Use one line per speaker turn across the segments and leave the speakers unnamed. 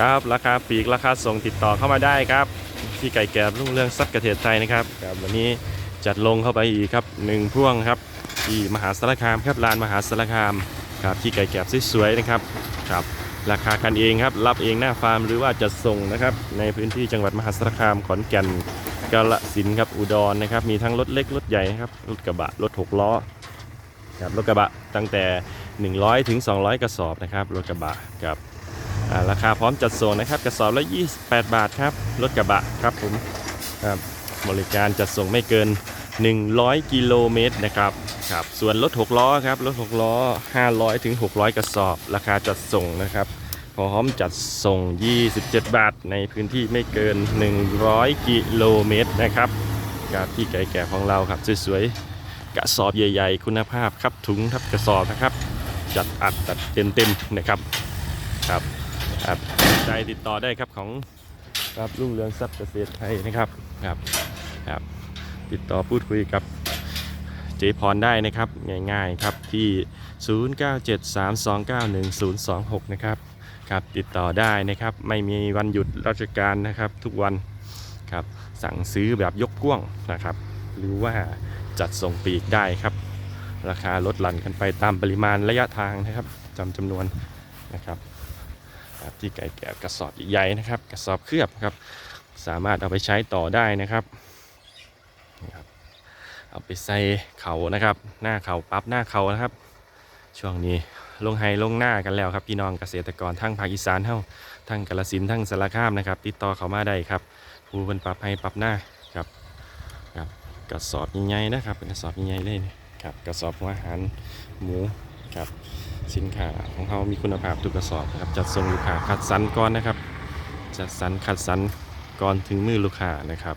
ครับ ราคาปีกราคาส่งติดต่อเข้ามาได้ครับ ที่ไก่แก่รุ่งเรื่องซับกระเทียไทยนะครับครับวันนี้จัดลงเข้าไปอีกครับหนึ่งพ่วงครับที่มหาสารคามครับลานมหาสารคามครับที่ไก่แก่สวยๆนะครับครับ ราคากันเองครับรับเองหน้าฟาร์มหรือว่าจะส่งนะครับในพื้นที่จังหวัดมหาสารคามขอนแก่นกาฬสินครับอุดรนะครับมีทั้งรถเล็กรถใหญ่ครับรถกระบะรถหกล้อครับรถกระบะตั้งแต่ 100 ถึง 200 กระสอบนะครับรถกระบะครับ ราคาพร้อมจัดส่งนะครับกระสอบละ 28 บาทครับรถกระบะครับผมครับบริการจัดส่งไม่เกิน 100 กิโลเมตรนะครับครับส่วนรถ6ล้อครับรถ6ล้อ 500ถึง600 กระสอบ ราคาจัดส่งนะครับพร้อมจัดส่ง 27 บาท ในพื้นที่ไม่เกิน 100 กิโลเมตรนะครับกับที่ไก่แก่ของเราครับสวยๆกระสอบใหญ่ ๆ คุณภาพครับถุงทับกระสอบนะครับ จัดอัดจัดเต็มๆนะครับครับ ครับใจติดต่อได้ครับของครับรุ่งเรืองทรัพย์เกษตรไทยนะครับครับครับติดต่อพูดคุยกับเจพรได้นะครับง่ายๆครับที่ 0973291026 นะครับครับติดต่อได้นะครับไม่มีวันหยุดราชการนะครับทุกวันครับสั่งซื้อแบบยกกว้างนะครับ หรือว่าจัดส่งปีกได้ครับ ราคาลดหลั่นกันไปตามปริมาณระยะทางนะครับจำจำนวนนะครับ ครับที่ไก่แก่กระสอบใหญ่ๆนะครับ กระสอบเคลือบครับ สามารถเอาไปใช้ต่อได้นะครับครับ เอาไปใส่เขานะครับ หน้าเขาปั๊บหน้าเขานะครับ ช่วงนี้ลงไฮลงหน้ากันแล้วครับ พี่น้องเกษตรกรทั้งภาคอีสานเท่าทั้งกาฬสินทั้งสารคามนะครับ ติดต่อเขามาได้ครับผู้เป็นปรับให้ปรับหน้าครับครับกระสอบใหญ่ๆนะครับเป็นกระสอบใหญ่ๆเลยครับกระสอบอาหารหมูครับ สินค้าของเขามีคุณภาพทุกกระสอบนะครับจัดส่งลูกค้าคัดสรรก่อนนะครับ จัดสรรคัดสรรก่อนถึงมือลูกค้านะครับ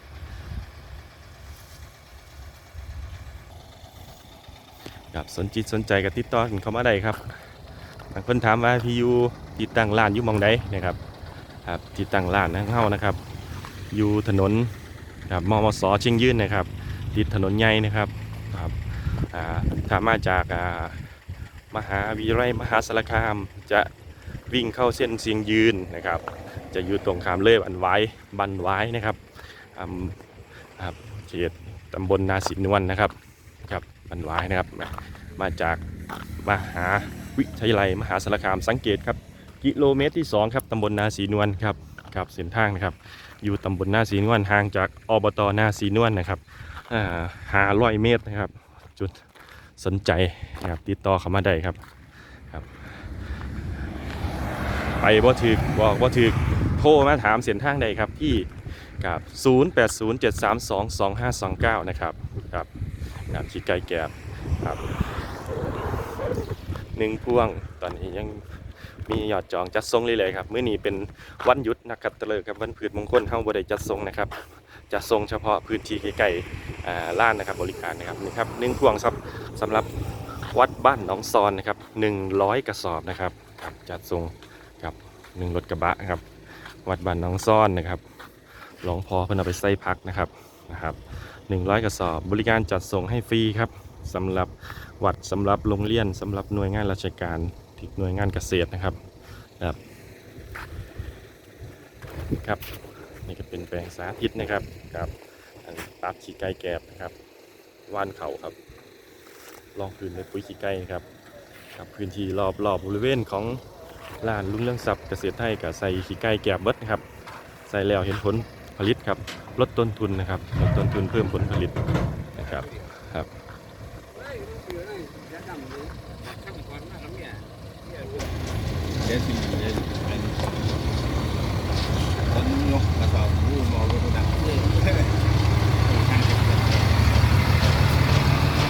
ครับสนจิตสนใจกับติดต่อกันเข้ามาได้ครับบางคนถามว่าพี่ยูติดตั้งร้านอยู่มองใดนะครับครับติดตั้งร้านทั้งเฮานะครับ อยู่ถนนครับมมสเชียงยืนนะครับ ติดถนนใหญ่นะครับครับอ่าถ้ามาจากอ่า มหาวิทยาลัยมหาสารคาม จะวิ่งเข้าเส้นเชียงยืนนะครับ จะอยู่ตรงขามเลยบันไว้บันไว้นะครับอ่าครับเขตตำบลนาสินวลนะครับครับบันไว้นะครับ มาจากมหาวิทยาลัยมหาสารคามสังเกตครับกิโลเมตรที่ 2 ครับตำบลนาสีนวลครับครับเส้นทางนะครับอยู่ตำบลนาสีนวลห่างจากอบตนาสีนวลนะครับหาร้อยเมตรนะครับจุด สนใจนะครับติดต่อเข้ามาได้ครับครับไปบ่ถึกบอกบ่ถึกโทรมาถามเส้นทางใดครับที่กับ0807322529 นะครับครับงานที่ไกลแก่ครับหนึ่งพ่วงตอนนี้ยังมียอดจองจัดส่งเลยเลยครับมื้อนี้เป็นวันหยุดนักขัตฤกษ์ครับวันพืชมงคลเฮาบ่ได้จัดส่งนะครับ จัดส่งเฉพาะพื้นที่ใกล้ๆอ่าล้านนะครับบริการนะครับนี่ครับหนึ่งพวงครับสำหรับวัดบ้านหนองซอนนะครับ100 กระสอบนะครับครับจัดส่งกับหนึ่งรถกระบะครับ วัดบ้านหนองซอนนะครับหลวงพ่อเพิ่นเอาไปใส่พักนะครับนะครับ100 กระสอบบริการจัดส่งให้ฟรีครับสำหรับวัดสำหรับโรงเรียนสำหรับหน่วยงานราชการที่หน่วยงานเกษตรนะครับครับครับ นี่ก็เป็นแปลงสาธิตนะครับครับอันตัดขี้ไก่แกบนะครับว่านเขาครับ ลองพื้นด้วยปุ๋ยขี้ไก่นะครับครับพื้นที่รอบรอบบริเวณของลานลุงเรื่องทรัพย์เกษตรไทยกับใส่ขี้ไก่แกบเบิดนะครับ ใส่แล้วเห็นผลผลิตครับลดต้นทุนนะครับลดต้นทุนเพิ่มผลผลิตนะครับครับ
เดี๋ยวสิเดี๋ยว กกระสอบผู้มองก็ดังเลย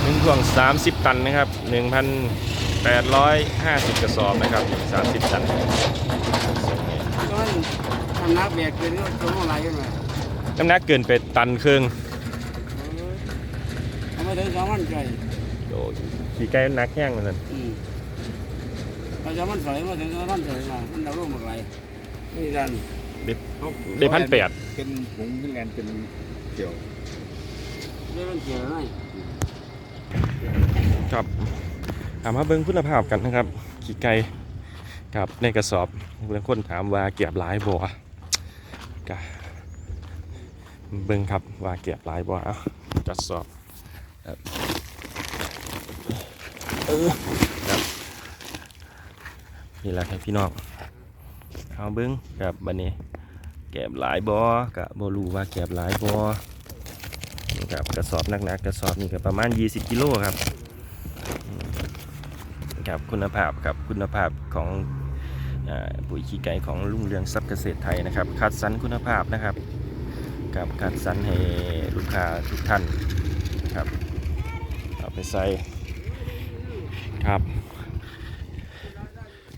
หนึ่งพ่วง 30 ตันนะครับ 1,850 กระสอบนะครับ 30 ตัน
ต้นทำนักแบกเกินก็ตัวอะไรกันมา
น้ำหนักเกินไปตันครึ่ง
ทำไมถึงสองมันใจ
โอ้ยขี่ไก่หนักแห้งเหมือนกัน
อืมเราจะมันใส่มาถึงสองมันใส่มามันดาวรุ่งหมดไรนี่ดัน
ได้พันแปด
เป็นผงเป็นแลนเป็นเกี่ยว
ได้มันเกี่ยวไหม
ครับถามมาเบิ้งคุณภาพกันนะครับ ขี้ไก่กับในกระสอบเพื่อนคนถามว่าเก็บหลายบ่กะเบิ้งครับว่าเก็บหลายบ่เอากระสอบครับเออครับนี่แหละครับพี่น้อง เอาเบิ้งกับบันนี้เก็บหลายบ่กะบ่รู้ว่าเก็บหลายบ่นี่ครับกระสอบหนักๆกระสอบนี่ก็ประมาณ 20 กิโลครับครับคุณภาพครับคุณภาพของอปุ๋ยขี้ไก่ของลุงเรืองทรัพย์เกษตรไทยนะครับคัดสรรคุณภาพนะครับกับคัดสรรให้ลูกค้าทุกท่านครับเอาไปใส่ครับ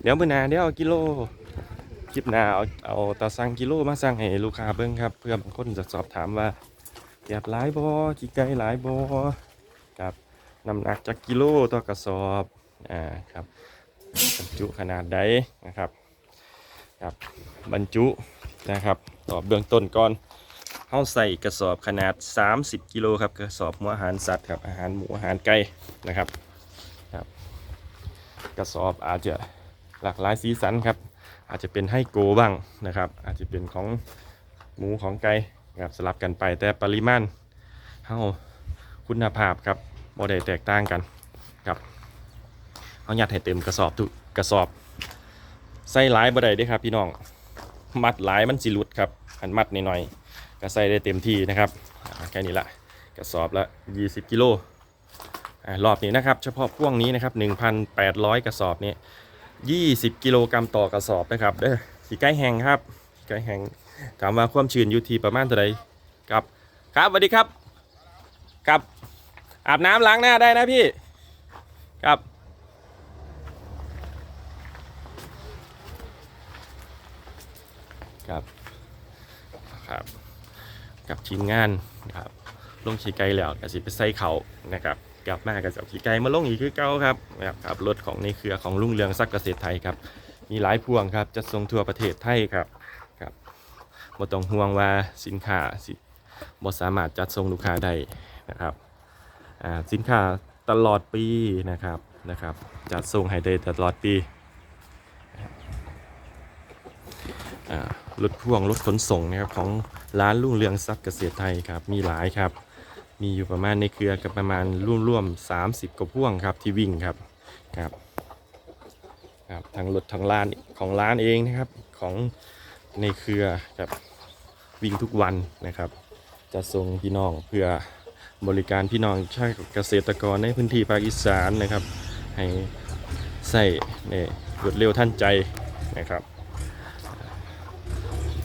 เดี๋ยวเมื่อหนาเดี๋ยวเอากิโล คลิปหน้าเอาเอาตาสั่งกิโลมาสั่งให้ลูกค้าเบิ่งครับ เพื่อบางคนจะสอบถามว่าเก็บหลายบ่ขี้ไก่หลายบ่ครับน้ำหนักจากกิโลต่อกระสอบอ่าครับบรรจุขนาดใดนะครับครับบรรจุนะครับตอบเบื้องต้นก่อนเข้าใส่กระสอบขนาด 30 กิโลครับกระสอบหัวอาหารสัตว์ครับอาหารหมูอาหารไก่นะครับครับ กระสอบอาจจะหลากหลายสีสันครับ อาจจะเป็นให้โกบ้างนะครับ อาจจะเป็นของหมูของไก่ครับสลับกันไปแต่ปริมาณเท่าคุณภาพครับบ่ได้แตกต่างกันครับเอาหยัดให้เต็มกระสอบทุกกระสอบใส่หลายบ่ได้ด้ครับพี่น้องมัดหลายมันสิหลุดครับอันมัดหน่อยๆก็ใส่ได้เต็มที่นะครับแค่นี้ละกระสอบละ 20 กิโลรอบนี้นะครับ เฉพาะพ่วงนี้นะครับ 1,800 กระสอบนี้ 20 กิโลกรัมต่อกระสอบนะครับเด้อสีใกล้แห้งครับสีใกล้แห้งถามว่าความชื้นอยู่ที่ประมาณเท่าไหร่ครับครับสวัสดีครับครับอาบน้ำล้างหน้าได้นะพี่ครับครับครับ กับทีมงานนะครับลงขี่ไก่แล้วก็สิไปใส่เขานะครับ กลับมาก็จะเอาขี่ไก่มาลงอีกคือเก่าครับนะครับบรถของในเครือของลุงเรืองซักเกษตรไทยครับมีหลายพวงครับจะส่งทั่วประเทศไทยครับครับบ่ต้องห่วงว่าสินค้าสิบ่สามารถจัดส่งลูกค้าได้นะครับอ่าสินค้าตลอดปีนะครับนะครับ จัดส่งให้ได้ตลอดปีรถพ่วงรถขนส่งนะครับของร้านรุ่งเรืองทรัพย์เกษตรไทยครับมีหลายครับ มีอยู่ประมาณในเครือกับประมาณร่วมๆ30กว่าพ่วงครับที่วิ่งครับครับครับทางรถทางร้านของร้านเองนะครับของในเครือครับวิ่งทุกวันนะครับ จะส่งพี่น้องเพื่อบริการพี่น้องชาติเกษตรกรในพื้นที่ภาคอีสานนะครับ ให้ใส่ในรวดเร็วท่านใจนะครับ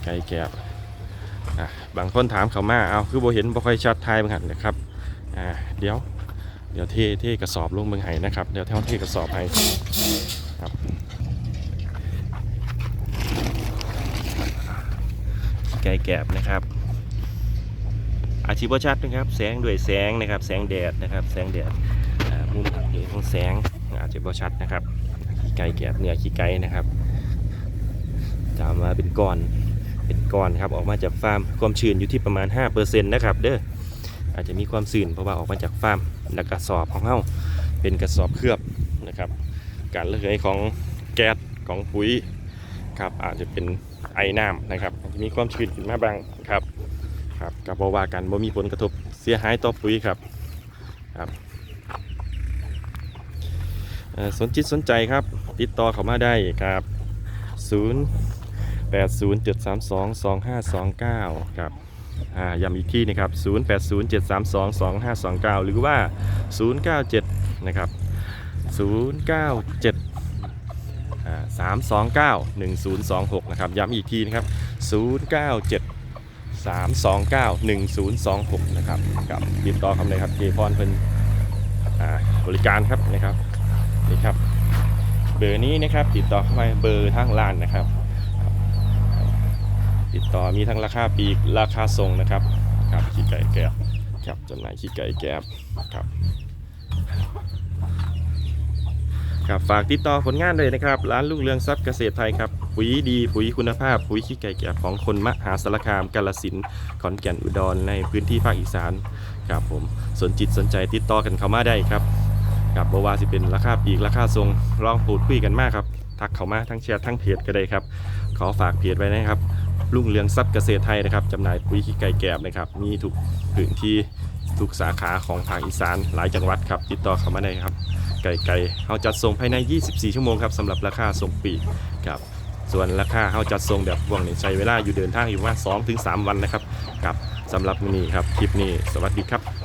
ไก่แกบอ่ บางคนถามเขามาเอาคือโบเห็นบ่ค่อยชัดทายบางหันนะครับอ่าเดี๋ยวเดี๋ยวเทเทกระสอบลงเมืองไห้นะครับเดี๋ยวเท่าเทกระสอบให้ครับไก่แกบนะครับอาชีพชัดนะครับ แสงด้วยแสงนะครับ แสงแดดนะครับ แสงแดดอ่ามุมเหนืของแสงอาจจะบ่ชัดนะครับขี้ไก่แกบเนื้อขี้ไก่นะครับจามมาเป็นก้อน เป็นก้อนครับออกมาจากฟาร์มความชื้นอยู่ที่ประมาณ5%นะครับเด้ออาจจะมีความชื้นเพราะว่าออกมาจากฟาร์มและกระสอบของเฮาเป็นกระสอบเคลือบนะครับ การระเหยของแก๊สของปุ๋ยครับอาจจะเป็นไอน้ำนะครับอาจจะมีความชื้นขึ้นมาบ้างครับครับกับว่ากันบ่มีผลกระทบเสียหายต่อปุ๋ยครับครับสนจิตสนใจครับ ติดต่อเข้ามาได้ครับ 0 807322529 ครับอ่าย้ำอีกที่นะครับ 0807322529 หรือว่า 097 นะครับ 097 329 1026 นะครับ ย้ำอีกทีนะครับ 097 329 1026 นะครับกับติดต่อคำเลยครับเจพรเพิ่นบริการครับนะครับนี่ครับ เบอร์นี้นะครับติดต่อเข้าไปเบอร์ทางร้านนะครับ ติดต่อมีทั้งราคาปีกราคาส่งนะครับครับขี้ไก่แกบครับจำหน่ายขี้ไก่แกบครับครับฝากติดต่อผลงานเลยนะครับ ร้านลูกเรืองทรัพย์เกษตรไทยครับปุ๋ยดีปุ๋ยคุณภาพ ปุ๋ยขี้ไก่แกบของคนมหาสารคามกาลสินขอนแก่นอุดรในพื้นที่ภาคอีสานครับผมสนจิตสนใจติดต่อกันเข้ามาได้ครับครับบว่าสิเป็นราคาปีกราคาทรงลองพูดคุยกันมากครับทักเข้ามาทั้งแชททั้งเพจก็ได้ครับ ขอฝากเพจไว้นะครับ ลุ่งเรืองทรัพย์เกษตรไทยนะครับจำหน่ายปุ๋ยขี้ไก่แกบนะครับ มีถูกพื้นที่ทุกสาขาของทางอีสานหลายจังหวัดครับ ติดต่อเข้ามาได้ครับ ไก่ไก่เขาจัดส่งภายใน 24 ชั่วโมงครับสำหรับราคาส่งปีกครับส่วนราคาเขาจัดส่งแบบพวกนี้ใช้เวลาอยู่เดินทางอยู่ว่า2-3 วันนะครับครับสำหรับมือนี้ครับคลิปนี้สวัสดีครับ